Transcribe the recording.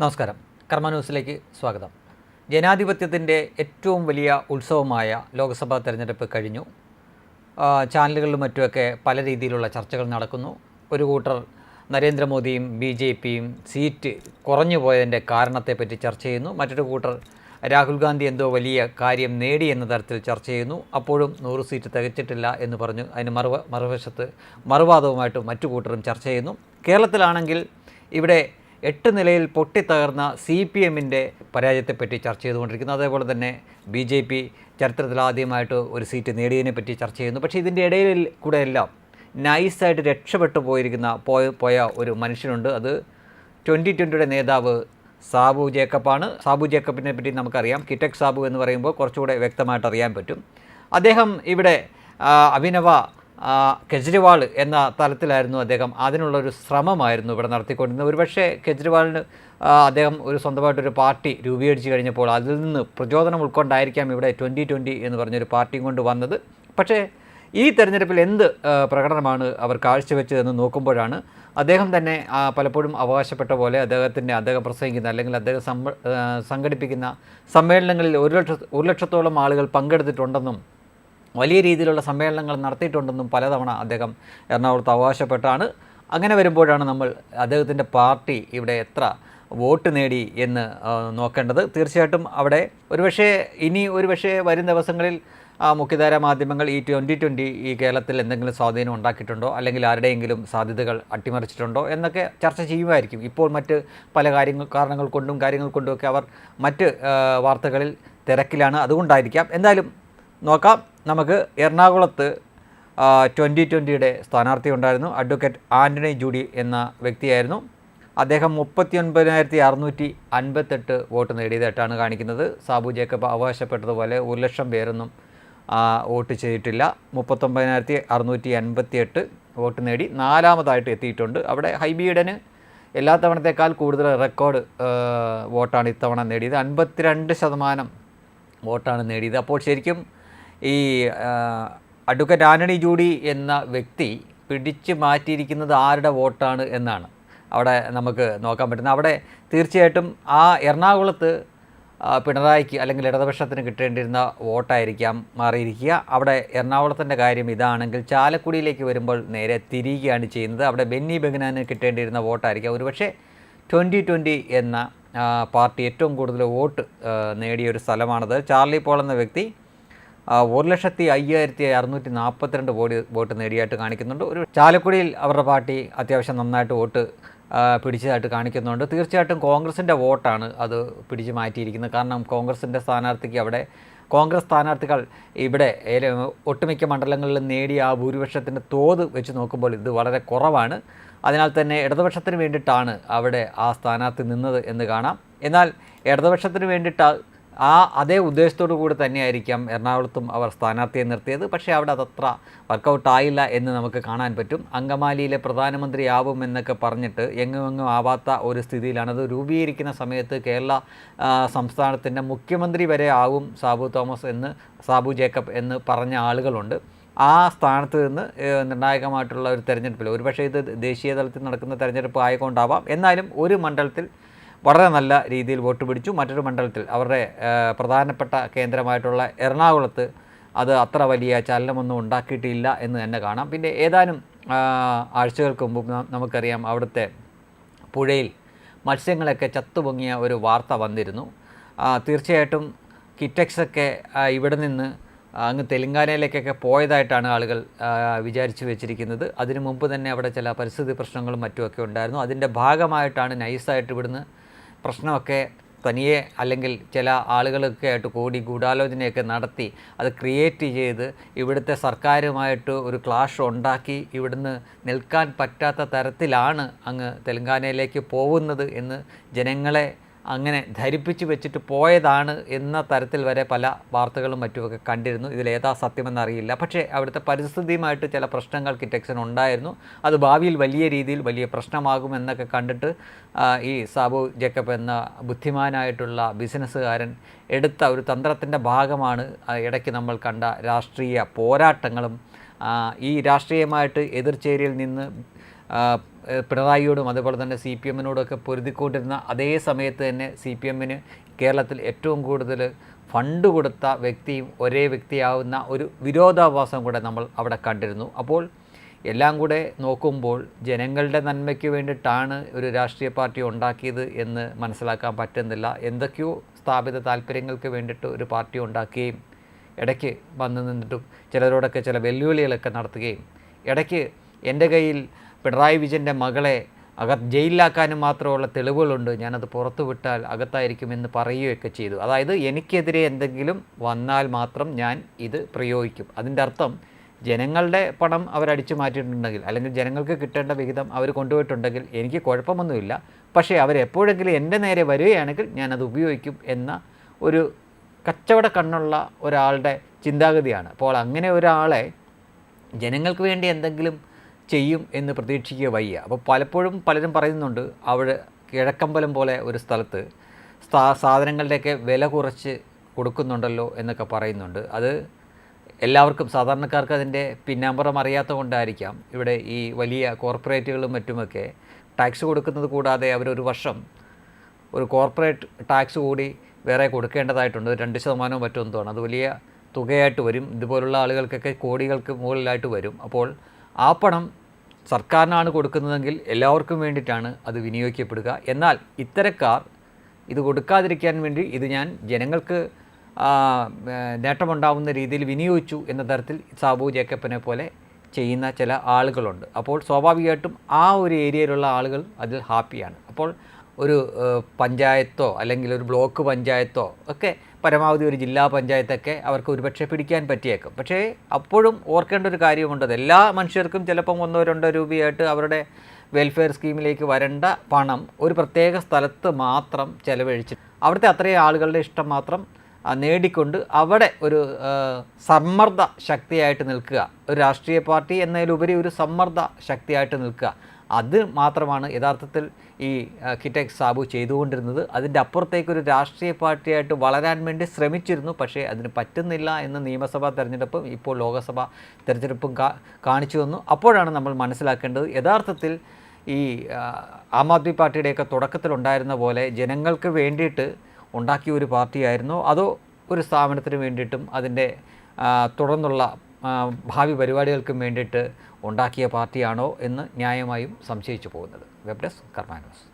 നമസ്കാരം. കർമ്മ ന്യൂസിലേക്ക് സ്വാഗതം. ജനാധിപത്യത്തിന്റെ ഏറ്റവും വലിയ ഉത്സവമായ ലോക്സഭാ തെരഞ്ഞെടുപ്പ് കഴിഞ്ഞു. ചാനലുകളിലും മറ്റുമൊക്കെ പല രീതിയിലുള്ള ചർച്ചകൾ നടക്കുന്നു. ഒരു കൂട്ടർ നരേന്ദ്രമോദിയും ബി ജെ പിയും സീറ്റ് കുറഞ്ഞു പോയതിന്റെ കാരണത്തെപ്പറ്റി ചർച്ച ചെയ്യുന്നു. മറ്റൊരു കൂട്ടർ രാഹുൽ ഗാന്ധി എന്തോ വലിയ കാര്യം നേടി എന്ന തരത്തിൽ ചർച്ച ചെയ്യുന്നു. അപ്പോഴും നൂറ് സീറ്റ് തികച്ചിട്ടില്ല എന്ന് പറഞ്ഞു. അതിന് മറുവ മറുവശത്ത് മറുവാദവുമായിട്ട് മറ്റു കൂട്ടരും ചർച്ച ചെയ്യുന്നു. കേരളത്തിലാണെങ്കിൽ ഇവിടെ എട്ട് നിലയിൽ പൊട്ടിത്തകർന്ന സി പി എമ്മിന്റെ പരാജയത്തെപ്പറ്റി ചർച്ച ചെയ്തുകൊണ്ടിരിക്കുന്നു. അതേപോലെ തന്നെ ബി ജെ പി ചരിത്രത്തിൽ ആദ്യമായിട്ട് ഒരു സീറ്റ് നേടിയതിനെ പറ്റി ചർച്ച ചെയ്യുന്നു. പക്ഷേ ഇതിന്റെ ഇടയിൽ കൂടെ എല്ലാം നൈസായിട്ട് രക്ഷപ്പെട്ടു പോയിരിക്കുന്ന പോയ പോയ ഒരു മനുഷ്യനുണ്ട്. അത് ട്വന്റി ട്വന്റിയുടെ നേതാവ് സാബു ജേക്കബാണ്. സാബു ജേക്കബിനെ പറ്റി നമുക്കറിയാം. കിറ്റക് സാബു എന്ന് പറയുമ്പോൾ കുറച്ചുകൂടെ വ്യക്തമായിട്ട് അറിയാൻ പറ്റും. അദ്ദേഹം ഇവിടെ അഭിനവ കെജ്രിവാൾ എന്ന തലത്തിലായിരുന്നു അദ്ദേഹം. അതിനുള്ളൊരു ശ്രമമായിരുന്നു ഇവിടെ നടത്തിക്കൊണ്ടിരുന്നത്. ഒരുപക്ഷെ കെജ്രിവാളിന് അദ്ദേഹം ഒരു സ്വന്തമായിട്ടൊരു പാർട്ടി രൂപീകരിച്ച് കഴിഞ്ഞപ്പോൾ അതിൽ നിന്ന് പ്രചോദനം ഉൾക്കൊണ്ടായിരിക്കാം ഇവിടെ ട്വന്റി ട്വന്റി എന്ന് പറഞ്ഞൊരു പാർട്ടിയും കൊണ്ട് വന്നത്. പക്ഷേ ഈ തെരഞ്ഞെടുപ്പിൽ എന്ത് പ്രകടനമാണ് അവർ കാഴ്ചവെച്ചതെന്ന് നോക്കുമ്പോഴാണ് അദ്ദേഹം തന്നെ പലപ്പോഴും അവകാശപ്പെട്ട പോലെ അദ്ദേഹത്തിന്റെ അദ്ദേഹം പ്രസംഗിക്കുന്ന അല്ലെങ്കിൽ അദ്ദേഹം സംഘടിപ്പിക്കുന്ന സമ്മേളനങ്ങളിൽ ഒരു ലക്ഷ ഒരു ലക്ഷത്തോളം ആളുകൾ പങ്കെടുത്തിട്ടുണ്ടെന്നും വലിയ രീതിയിലുള്ള സമ്മേളനങ്ങൾ നടത്തിയിട്ടുണ്ടെന്നും പലതവണ അദ്ദേഹം എറണാകുളത്ത് അവകാശപ്പെട്ടാണ്. അങ്ങനെ വരുമ്പോഴാണ് നമ്മൾ അദ്ദേഹത്തിന്റെ പാർട്ടി ഇവിടെ എത്ര വോട്ട് നേടി എന്ന് നോക്കേണ്ടത്. തീർച്ചയായിട്ടും അവിടെ ഒരുപക്ഷേ ഇനി ഒരുപക്ഷേ വരും ദിവസങ്ങളിൽ മുഖ്യധാര മാധ്യമങ്ങൾ ഈ ട്വന്റി ട്വന്റി ഈ കേരളത്തിൽ എന്തെങ്കിലും സ്വാധീനം ഉണ്ടാക്കിയിട്ടുണ്ടോ? അല്ലെങ്കിൽ ആരുടെയെങ്കിലും സാധ്യതകൾ അട്ടിമറിച്ചിട്ടുണ്ടോ? എന്നൊക്കെ ചർച്ച ചെയ്യുമായിരിക്കും. ഇപ്പോൾ മറ്റ് പല കാര്യങ്ങൾ കാരണങ്ങൾ കൊണ്ടും കാര്യങ്ങൾ കൊണ്ടുമൊക്കെ അവർ മറ്റ് വാർത്തകളിൽ തിരക്കിലാണ്. അതുകൊണ്ടായിരിക്കാം. എന്തായാലും നോക്കാം. നമുക്ക് എറണാകുളത്ത് ട്വന്റി ട്വന്റിയുടെ സ്ഥാനാർത്ഥി ഉണ്ടായിരുന്നു. അഡ്വക്കേറ്റ് ആന്റണി ജൂഡി എന്ന വ്യക്തിയായിരുന്നു. അദ്ദേഹം മുപ്പത്തി ഒൻപതിനായിരത്തി അറുന്നൂറ്റി അൻപത്തെട്ട് വോട്ട് നേടിയതായിട്ടാണ് കാണിക്കുന്നത്. സാബു ജേക്കബ് അവകാശപ്പെട്ടതുപോലെ ഒരു ലക്ഷം പേരൊന്നും വോട്ട് ചെയ്തിട്ടില്ല. മുപ്പത്തൊമ്പതിനായിരത്തി അറുന്നൂറ്റി അൻപത്തി എട്ട് വോട്ട് നേടി നാലാമതായിട്ട് എത്തിയിട്ടുണ്ട്. അവിടെ ഹൈബീഡന് എല്ലാ തവണത്തേക്കാൾ കൂടുതൽ റെക്കോർഡ് വോട്ടാണ് ഇത്തവണ നേടിയത്. അൻപത്തിരണ്ട് ശതമാനം വോട്ടാണ് നേടിയത്. അപ്പോൾ ശരിക്കും ഈ അഡ്വക്കേറ്റ് ആന്റണി ജൂഡി എന്ന വ്യക്തി പിടിച്ചു മാറ്റിയിരിക്കുന്നത് ആരുടെ വോട്ടാണ് എന്നാണ് അവിടെ നമുക്ക് നോക്കാൻ പറ്റുന്നത്. അവിടെ തീർച്ചയായിട്ടും ആ എറണാകുളത്ത് പിണറായിക്ക് അല്ലെങ്കിൽ ഇടതുപക്ഷത്തിന് കിട്ടേണ്ടിയിരുന്ന വോട്ടായിരിക്കാം മാറിയിരിക്കുക. അവിടെ എറണാകുളത്തിന്റെ കാര്യം ഇതാണെങ്കിൽ ചാലക്കുടിയിലേക്ക് വരുമ്പോൾ നേരെ തിരിയുകയാണ് ചെയ്യുന്നത്. അവിടെ ബെന്നി ബെഗ്നാന് കിട്ടേണ്ടിയിരുന്ന വോട്ടായിരിക്കാം. ഒരുപക്ഷെ ട്വന്റി ട്വന്റി എന്ന പാർട്ടി ഏറ്റവും കൂടുതൽ വോട്ട് നേടിയ ഒരു സ്ഥലമാണത്. ചാർലി പോൾ എന്ന വ്യക്തി ഒരു ലക്ഷത്തി അയ്യായിരത്തി അറുന്നൂറ്റി നാൽപ്പത്തിരണ്ട് വോട്ട് വോട്ട് നേടിയായിട്ട് കാണിക്കുന്നുണ്ട്. ഒരു ചാലക്കുടിയിൽ അവരുടെ പാർട്ടി അത്യാവശ്യം നന്നായിട്ട് വോട്ട് പിടിച്ചതായിട്ട് കാണിക്കുന്നുണ്ട്. തീർച്ചയായിട്ടും കോൺഗ്രസിന്റെ വോട്ടാണ് അത് പിടിച്ചു മാറ്റിയിരിക്കുന്നത്. കാരണം കോൺഗ്രസിന്റെ സ്ഥാനാർത്ഥിക്ക് അവിടെ കോൺഗ്രസ് സ്ഥാനാർത്ഥികൾ ഇവിടെ ഒട്ടുമിക്ക മണ്ഡലങ്ങളിലും നേടിയ ആ ഭൂരിപക്ഷത്തിന്റെ തോത് വെച്ച് നോക്കുമ്പോൾ ഇത് വളരെ കുറവാണ്. അതിനാൽ തന്നെ ഇടതുപക്ഷത്തിന് വേണ്ടിയിട്ടാണ് അവിടെ ആ സ്ഥാനാർത്ഥി നിന്നത് എന്ന് കാണാം. എന്നാൽ ഇടതുപക്ഷത്തിന് വേണ്ടിയിട്ട് ആ അതേ ഉദ്ദേശത്തോടു കൂടി തന്നെയായിരിക്കാം എറണാകുളത്തും അവർ സ്ഥാനാർത്ഥിയെ നിർത്തിയത്. പക്ഷേ അവിടെ അതത്ര വർക്കൗട്ട് ആയില്ല എന്ന് നമുക്ക് കാണാൻ പറ്റും. അങ്കമാലിയിലെ പ്രധാനമന്ത്രിയാവും എന്നൊക്കെ പറഞ്ഞിട്ട് എങ്ങും എങ്ങും ആവാത്ത ഒരു സ്ഥിതിയിലാണ്. അത് രൂപീകരിക്കുന്ന സമയത്ത് കേരള സംസ്ഥാനത്തിന്റെ മുഖ്യമന്ത്രി വരെ ആവും സാബു തോമസ് എന്ന് സാബു ജേക്കബ് എന്ന് പറഞ്ഞ ആളുകളുണ്ട്. ആ സ്ഥാനത്ത് നിന്ന് നിർണായകമായിട്ടുള്ള ഒരു തെരഞ്ഞെടുപ്പിൽ ഒരുപക്ഷേ ഇത് ദേശീയ തലത്തിൽ നടക്കുന്ന തെരഞ്ഞെടുപ്പ് ആയതുകൊണ്ടാവാം. എന്നാലും ഒരു മണ്ഡലത്തിൽ വളരെ നല്ല രീതിയിൽ വോട്ട് പിടിച്ചു. മറ്റൊരു മണ്ഡലത്തിൽ അവരുടെ പ്രധാനപ്പെട്ട കേന്ദ്രമായിട്ടുള്ള എറണാകുളത്ത് അത് അത്ര വലിയ ചലനമൊന്നും ഉണ്ടാക്കിയിട്ടില്ല എന്ന് തന്നെ കാണാം. പിന്നെ ഏതാനും ആഴ്ചകൾക്ക് മുമ്പ് നമുക്കറിയാം അവിടുത്തെ പുഴയിൽ മത്സ്യങ്ങളൊക്കെ ചത്തുപൊങ്ങിയ ഒരു വാർത്ത വന്നിരുന്നു. തീർച്ചയായിട്ടും കിറ്റക്സൊക്കെ ഇവിടെ നിന്ന് അങ്ങ് തെലങ്കാനയിലേക്കൊക്കെ പോയതായിട്ടാണ് ആളുകൾ വിചാരിച്ചു വെച്ചിരിക്കുന്നത്. അതിനു മുമ്പ് തന്നെ അവിടെ ചില പരിസ്ഥിതി പ്രശ്നങ്ങളും മറ്റുമൊക്കെ ഉണ്ടായിരുന്നു. അതിന്റെ ഭാഗമായിട്ടാണ് നൈസായിട്ട് ഇവിടുന്ന് പ്രശ്നമൊക്കെ തനിയെ അല്ലെങ്കിൽ ചില ആളുകളൊക്കെ ആയിട്ട് കൂടി ഗൂഢാലോചനയൊക്കെ നടത്തി അത് ക്രിയേറ്റ് ചെയ്ത് ഇവിടുത്തെ സർക്കാരുമായിട്ട് ഒരു ക്ലാഷ് ഉണ്ടാക്കി ഇവിടുന്ന് നിൽക്കാൻ പറ്റാത്ത തരത്തിലാണ് അങ്ങ് തെലങ്കാനയിലേക്ക് പോകുന്നത് എന്ന് ജനങ്ങളെ അങ്ങനെ ധരിപ്പിച്ച് വെച്ചിട്ട് പോയതാണ് എന്ന തരത്തിൽ വരെ പല വാർത്തകളും മറ്റുമൊക്കെ കണ്ടിരുന്നു. ഇതിലേതാ സത്യമെന്നറിയില്ല പക്ഷേ അവിടുത്തെ പരിസ്ഥിതിയുമായിട്ട് ചില പ്രശ്നങ്ങൾ കിറ്റക്സൺ ഉണ്ടായിരുന്നു. അത് ഭാവിയിൽ വലിയ രീതിയിൽ വലിയ പ്രശ്നമാകും എന്നൊക്കെ കണ്ടിട്ട് ഈ സാബു ജേക്കബ് എന്ന ബുദ്ധിമാനായിട്ടുള്ള ബിസിനസ്സുകാരൻ എടുത്ത ഒരു തന്ത്രത്തിന്റെ ഭാഗമാണ് ഇടയ്ക്ക് നമ്മൾ കണ്ട രാഷ്ട്രീയ പോരാട്ടങ്ങളും ഈ രാഷ്ട്രീയമായിട്ട് എതിർചേരിയിൽ നിന്ന് പിണറായിയോടും അതുപോലെ തന്നെ സി പി എമ്മിനോടൊക്കെ പൊരുതിക്കൊണ്ടിരുന്ന അതേ സമയത്ത് തന്നെ സി പി എമ്മിന് കേരളത്തിൽ ഏറ്റവും കൂടുതൽ ഫണ്ട് കൊടുത്ത വ്യക്തിയും ഒരേ വ്യക്തിയാവുന്ന ഒരു വിരോധാഭാസം കൂടെ നമ്മൾ അവിടെ കണ്ടിരുന്നു. അപ്പോൾ എല്ലാം കൂടെ നോക്കുമ്പോൾ ജനങ്ങളുടെ നന്മയ്ക്ക് വേണ്ടിയിട്ടാണ് ഒരു രാഷ്ട്രീയ പാർട്ടി ഉണ്ടാക്കിയത് എന്ന് മനസ്സിലാക്കാൻ പറ്റുന്നില്ല. എന്തൊക്കെയോ സ്ഥാപിത താല്പര്യങ്ങൾക്ക് വേണ്ടിയിട്ട് ഒരു പാർട്ടി ഉണ്ടാക്കുകയും ഇടയ്ക്ക് വന്നു നിന്നിട്ടും ചിലരോടൊക്കെ ചില വെല്ലുവിളികളൊക്കെ നടത്തുകയും ഇടയ്ക്ക് എന്റെ കയ്യിൽ പിണറായി വിജയന്റെ മകളെ അകത്ത് ജയിലിലാക്കാനും മാത്രമുള്ള തെളിവുകളുണ്ട്. ഞാനത് പുറത്തു വിട്ടാൽ അകത്തായിരിക്കുമെന്ന് പറയുകയൊക്കെ ചെയ്തു. അതായത് എനിക്കെതിരെ എന്തെങ്കിലും വന്നാൽ മാത്രം ഞാൻ ഇത് പ്രയോഗിക്കും. അതിന്റെ അർത്ഥം ജനങ്ങളുടെ പണം അവരടിച്ചു മാറ്റിയിട്ടുണ്ടെങ്കിൽ അല്ലെങ്കിൽ ജനങ്ങൾക്ക് കിട്ടേണ്ട വിഹിതം അവർ കൊണ്ടുപോയിട്ടുണ്ടെങ്കിൽ എനിക്ക് കുഴപ്പമൊന്നുമില്ല. പക്ഷേ അവരെപ്പോഴെങ്കിലും എന്റെ നേരെ വരികയാണെങ്കിൽ ഞാനത് ഉപയോഗിക്കും എന്ന ഒരു കച്ചവട കണ്ണുള്ള ഒരാളുടെ ചിന്താഗതിയാണ്. അപ്പോൾ അങ്ങനെ ഒരാളെ ജനങ്ങൾക്ക് വേണ്ടി എന്തെങ്കിലും ചെയ്യും എന്ന് പ്രതീക്ഷിക്കുക വയ്യ. അപ്പോൾ പലപ്പോഴും പലരും പറയുന്നുണ്ട് അവിടെ കിഴക്കമ്പലം പോലെ ഒരു സ്ഥലത്ത് സ്ഥാ സാധനങ്ങളുടെയൊക്കെ വില കുറച്ച് കൊടുക്കുന്നുണ്ടല്ലോ എന്നൊക്കെ പറയുന്നുണ്ട്. അത് എല്ലാവർക്കും സാധാരണക്കാർക്ക് അതിന്റെ പിന്നാമ്പുറം അറിയാത്ത കൊണ്ടായിരിക്കാം. ഇവിടെ ഈ വലിയ കോർപ്പറേറ്റുകളും മറ്റുമൊക്കെ ടാക്സ് കൊടുക്കുന്നത് കൂടാതെ അവരൊരു വർഷം ഒരു കോർപ്പറേറ്റ് ടാക്സ് കൂടി വേറെ കൊടുക്കേണ്ടതായിട്ടുണ്ട്. രണ്ട് ശതമാനവും മറ്റൊന്നുമാണ് അത് വലിയ തുകയായിട്ട് വരും. ഇതുപോലുള്ള ആളുകൾക്കൊക്കെ കോടികൾക്ക് മുകളിലായിട്ട് വരും. അപ്പോൾ ആ പണം സർക്കാരിനാണ് കൊടുക്കുന്നതെങ്കിൽ എല്ലാവർക്കും വേണ്ടിയിട്ടാണ് അത് വിനിയോഗിക്കപ്പെടുക. എന്നാൽ ഇത്തരക്കാർ ഇത് കൊടുക്കാതിരിക്കാൻ വേണ്ടി ഇത് ഞാൻ ജനങ്ങൾക്ക് നേട്ടമുണ്ടാവുന്ന രീതിയിൽ വിനിയോഗിച്ചു എന്ന തരത്തിൽ സാബു ജേക്കബിനെ പോലെ ചെയ്യുന്ന ചില ആളുകളുണ്ട്. അപ്പോൾ സ്വാഭാവികമായിട്ടും ആ ഒരു ഏരിയയിലുള്ള ആളുകൾ അതിൽ ഹാപ്പിയാണ്. അപ്പോൾ ഒരു പഞ്ചായത്തോ അല്ലെങ്കിൽ ഒരു ബ്ലോക്ക് പഞ്ചായത്തോ ഒക്കെ പരമാവധി ഒരു ജില്ലാ പഞ്ചായത്തൊക്കെ അവർക്ക് ഒരുപക്ഷെ പിടിക്കാൻ പറ്റിയേക്കും. പക്ഷേ അപ്പോഴും ഓർക്കേണ്ട ഒരു കാര്യമുണ്ട്. എല്ലാ മനുഷ്യർക്കും ചിലപ്പം ഒന്നോ രണ്ടോ രൂപയായിട്ട് അവരുടെ വെൽഫെയർ സ്കീമിലേക്ക് വരേണ്ട പണം ഒരു പ്രത്യേക സ്ഥലത്ത് മാത്രം ചെലവഴിച്ച് അവിടുത്തെ അത്രയും ആളുകളുടെ ഇഷ്ടം മാത്രം നേടിക്കൊണ്ട് അവിടെ ഒരു സമ്മർദ്ദ ശക്തിയായിട്ട് നിൽക്കുക. ഒരു രാഷ്ട്രീയ പാർട്ടി എന്നതിലുപരി ഒരു സമ്മർദ്ദ ശക്തിയായിട്ട് നിൽക്കുക. അത് മാത്രമാണ് യഥാർത്ഥത്തിൽ ഈ കിറ്റക് സാബു ചെയ്തുകൊണ്ടിരുന്നത്. അതിന്റെ അപ്പുറത്തേക്ക് ഒരു രാഷ്ട്രീയ പാർട്ടിയായിട്ട് വളരാൻ വേണ്ടി ശ്രമിച്ചിരുന്നു. പക്ഷേ അതിന് പറ്റുന്നില്ല എന്ന് നിയമസഭാ തെരഞ്ഞെടുപ്പും ഇപ്പോൾ ലോകസഭാ തെരഞ്ഞെടുപ്പും കാണിച്ചു വന്നു അപ്പോഴാണ് നമ്മൾ മനസ്സിലാക്കേണ്ടത് യഥാർത്ഥത്തിൽ ഈ ആം ആദ്മി പാർട്ടിയുടെയൊക്കെ തുടക്കത്തിലുണ്ടായിരുന്ന പോലെ ജനങ്ങൾക്ക് വേണ്ടിയിട്ട് ഉണ്ടാക്കിയ ഒരു പാർട്ടിയായിരുന്നോ. അതോ ഒരു സ്ഥാപനത്തിന് വേണ്ടിയിട്ടും അതിന്റെ തുടർന്നുള്ള ഭാവി പരിപാടികൾക്കും വേണ്ടിയിട്ട് ഉണ്ടാക്കിയ പാർട്ടിയാണോ എന്ന് ന്യായമായും സംശയിച്ചു പോകുന്നത്. Web desk കർമാനോസ്